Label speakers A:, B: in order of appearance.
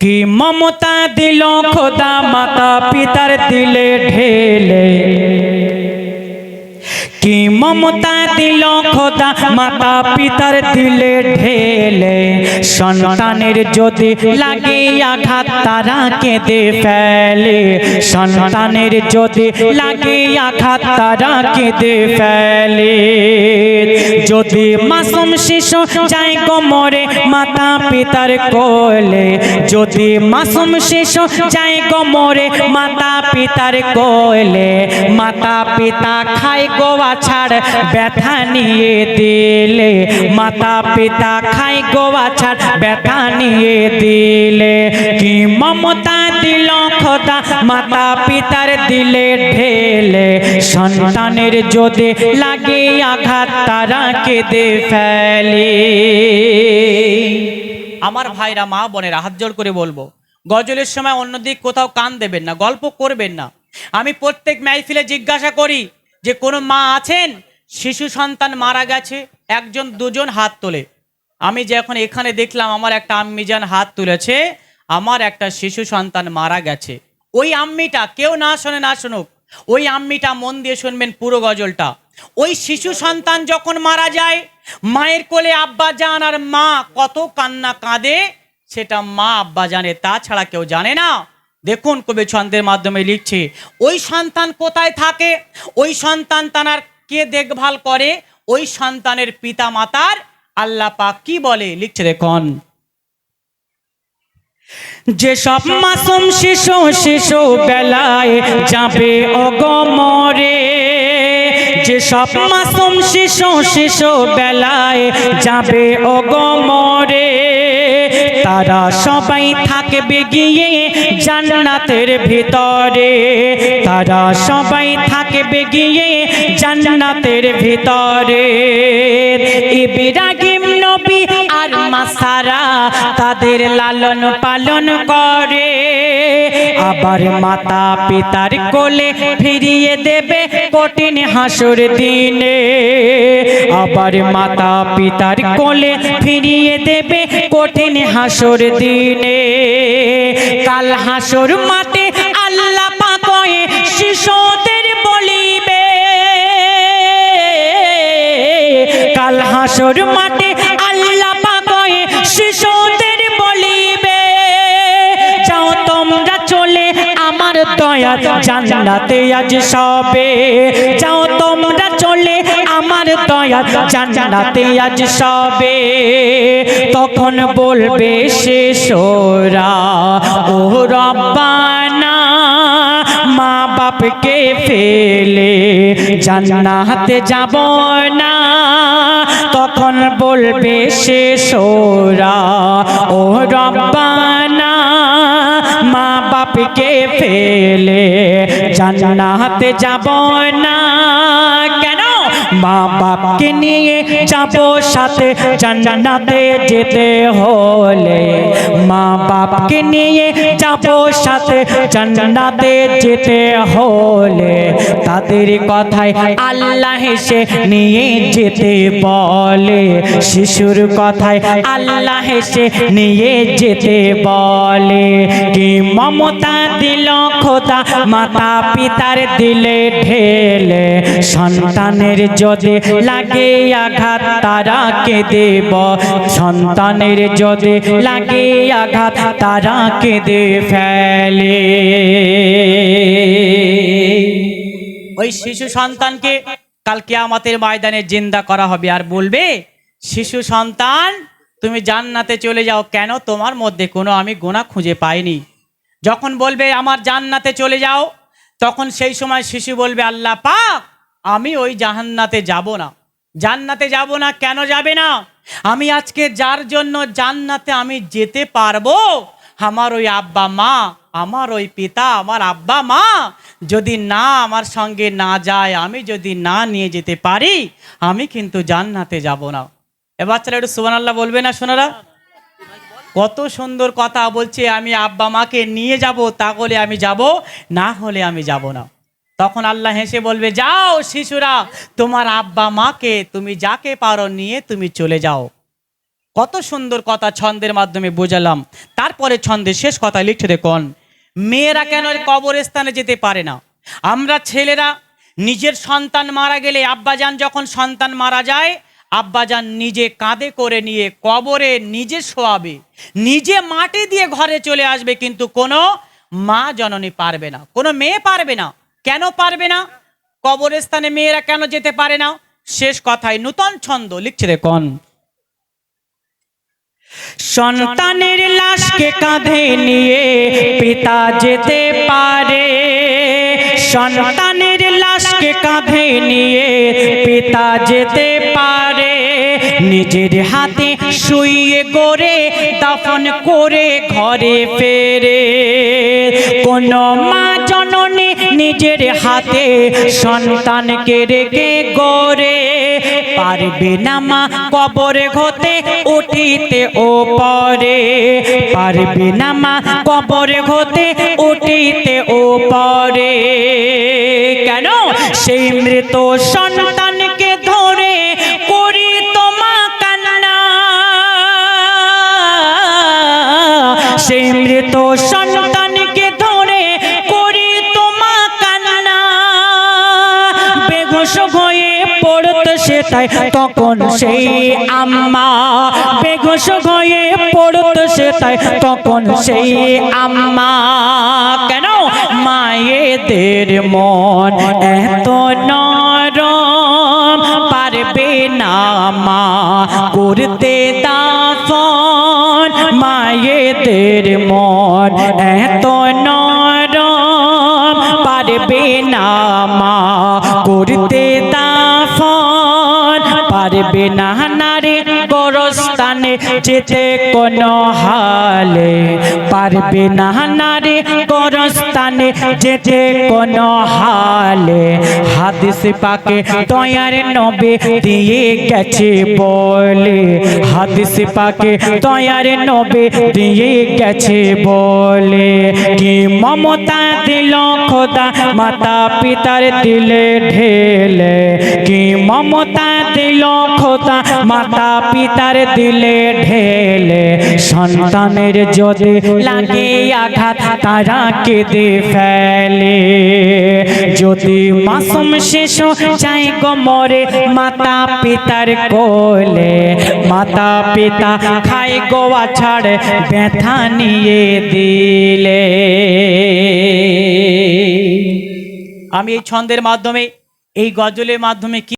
A: কি মমতা দিল খোদা মাতা পিতার দিলে ঢেলে? কি মমতা দিল খোদা মাতা পিতার দিলে ঢেলে? সন্তানের যদি লাগে আঘাত, তারা কেঁদে ফেলে। সন্তানের যদি লাগে আঘাত, তারা কেঁদে ফেলে। যদি মাসুম শিশু যায় কোমরে মাতা পিতার কোলে যদি মাসুম শিশু যায় কোমরে মাতা পিতার কোলে মাতা পিতা খায় গোয়া ছাড়, ব্যথা নিয়ে দিলে মাতা পিতা খায় গোয়া ছাড়, ব্যথা নিয়ে দিলে। কি মমতা দিল খোদা মাতা পিতার দিলে ঢেলে। সন্তানের যদি লাগে আঘাত, তারা কেঁদে ফেলে।
B: আমার ভাইরা মা বোনেরা, হাত জোড় করে বলব, গজলের সময় অন্যদিক কোথাও কান দেবেন না, গল্প করবেন না। আমি প্রত্যেক মাইফিলে জিজ্ঞাসা করি যে, কোনো মা আছেন? শিশু সন্তান মারা গেছে, একজন, দুজন হাত তোলে। আমি যখন এখানে দেখলাম আমার একটা আম্মিজান হাত তুলেছে, আমার একটা শিশু সন্তান মারা গেছে। ওই আম্মিটা কেউ না শোনে, না শুনুক, ওই আম্মিটা মন দিয়ে শুনবেন পুরো গজলটা। ওই শিশু সন্তান যখন মারা যায়, মায়ের কোলে আব্বা জান আর মা কত কান্না কাঁদে, সেটা মা আব্বা জানে তাছাড়া কেউ জানে না। দেখুন কবি ছন্দের মাধ্যমে লিখছে, ওই সন্তান কোথায় থাকে? ওই সন্তান তানার কে দেখভাল করে? ওই সন্তানের পিতা মাতার আল্লাহ পাক কি বলে? লিখছে দেখুন।
A: যেসব মাসুম শিশু শিশু বেলায় যাবে অগমরে যেসব মাসুম শিশু শিশু বেলায় যাবে ও গমরে তারা সবাই থাকবে গিয়ে জান্নাতের ভিতরে। তারা সবাই থাকবে গিয়ে জান্নাতের ভিতরে। ইব্রাহিম নবী আর মাসারা তাদের লালন পালন করে। আবার মাতা পিতার কোলে ফিরিয়ে দেবে কঠিন হাসুর দিনে। আবার মাতা পিতার কোলে ফিরিয়ে দেবে কঠিন হাসুর দিনে। কাল হাসুর মাঠে আল্লাহ পাকয়ে শিশুদের বলিবে। কাল হাসর মাঠে জান্নাতে আজ সবে। যাও তোমরা চলে আমার দয়া জান্নাতে আজ সবে। তখন বলবে শেষরা ও রব্বানা, মা বাপকে ফেলে জান্নাতে যাব না। তখন বলবে শেষরা ও রব্বানা মা বাপকে পেলে জান্নাতে যাব না। মা বাপকে নিয়ে যাব সাথে জান্নাতে যেতে হলে। মা বাপকে নিয়ে যাব সাথে জান্নাতে যেতে হলে। তাদের কথায় আল্লাহ হেসে নিয়ে যেতে বলে। শিশুর কথায় আল্লাহ হেসে নিয়ে যেতে বলে। কি মমতা দিল, খোদা মাতা পিতার দিলে ঢেলে। সন্তানের যদি লাগে আঘাত, তারা দেব? সন্তানের যদি লাগে আঘাত, তারা কেঁদে ফেলে?
B: ওই শিশু সন্তানকে কালকে আমাদের ময়দানে জিন্দা করা হবে। আর বলবে, শিশু সন্তান, তুমি জান্নাতে চলে যাও। কেন? তোমার মধ্যে কোনো আমি গোনা খুঁজে পাইনি। যখন বলবে, আমার জান্নাতে চলে যাও, তখন সেই সময় শিশু বলবে, আল্লাহ পাক আমি ওই জাহান্নাতে যাব না। জান্নাতে যাব না, কেন যাবে না? আমি আজকে যার জন্য জান্নাতে আমি যেতে পারব, আমার ওই আব্বা মা, আমার ওই পিতা, আমার আব্বা মা যদি না আমার সঙ্গে না যায়, আমি যদি না নিয়ে যেতে পারি, আমি কিন্তু জান্নাতে যাব না। এবার বাচ্চারা একটু সুবান আল্লাহ বলবে না শোনারা? কত সুন্দর কথা বলছে, আমি আব্বা মাকে নিয়ে যাব, তাহলে আমি যাব, না হলে আমি যাব না। তখন আল্লাহ হেসে বলবে, যাও শিশুরা, তোমার আব্বা মাকে তুমি যাকে পারো নিয়ে তুমি চলে যাও। কত সুন্দর কথা ছন্দের মাধ্যমে বোঝালাম। তারপরে ছন্দের শেষ কথা লিখতে দেখুন, মেয়েরা কেন কবরস্থানে যেতে পারে না? আমরা ছেলেরা, নিজের সন্তান মারা গেলে আব্বাজান যখন সন্তান মারা যায়, আব্বাজান নিজে কাঁধে করে নিয়ে কবরে নিজে শোয়াবে, নিজে মাটি দিয়ে ঘরে চলে আসবে, কিন্তু কোনো মা জননী পারবে না, কোনো মেয়ে পারবে না। কেন পারবে না? কবরস্থানে মেয়েরা কেন যেতে পারে না? শেষ কথায় নূতন ছন্দ লিখছে দেখুন
A: সন্তানের লাশকে কাঁধে নিয়ে পিতা যেতে পারে। সন্তানের লাশকে কাঁধে নিয়ে পিতা যেতে পারে। নিজের হাতে শুইয়ে করে, দাফন করে ঘরে ফেরে। কোন মা জননী নিজের হাতে সন্তানকে রেখে গড়ে পারবে না মা, কবরে ঘতে উঠিতে ও পরে। পারবে না মা, কবরে ঘতে উঠিতে ও পরে। কেন? সেই মৃত সন্তানকে তাই তখন সেই আম্মা বেঘোষ হয়ে পড়তে সে তাই তখন সেই আম্মা। কেন? মায়েদের মন এত নরম, পারবে না মা করতে দাফন। মায়েদের মন এত পারবে না নারে গরস্থানে যেতে কোনো হালে পারবে না। নারে গরস্থানে যেতে কোনো হালে। হাদিস পাকে তয়ার নবে দিয়ে গেছে বলে। হাদিস পাকে তয়ার নবে দিয়ে গেছে বলে। কি মমতা দিল খোদা, মাতা পিতার দিলে ঢেলে। কি মমতা দিল খোদা, মাতা পিতার দিলে ঢেলে, সন্তানের যদি লাগে আঘাত, তারা কেঁদে ফেলে। যদি মাসুম শিশু চাই গো মরে মাতা পিতার কোলে মাতা পিতা খাই গোয়া ছাড়ে ব্যথা নিয়ে দিলে।
B: আমি এই ছন্দের মাধ্যমে, এই গজলের মাধ্যমে কি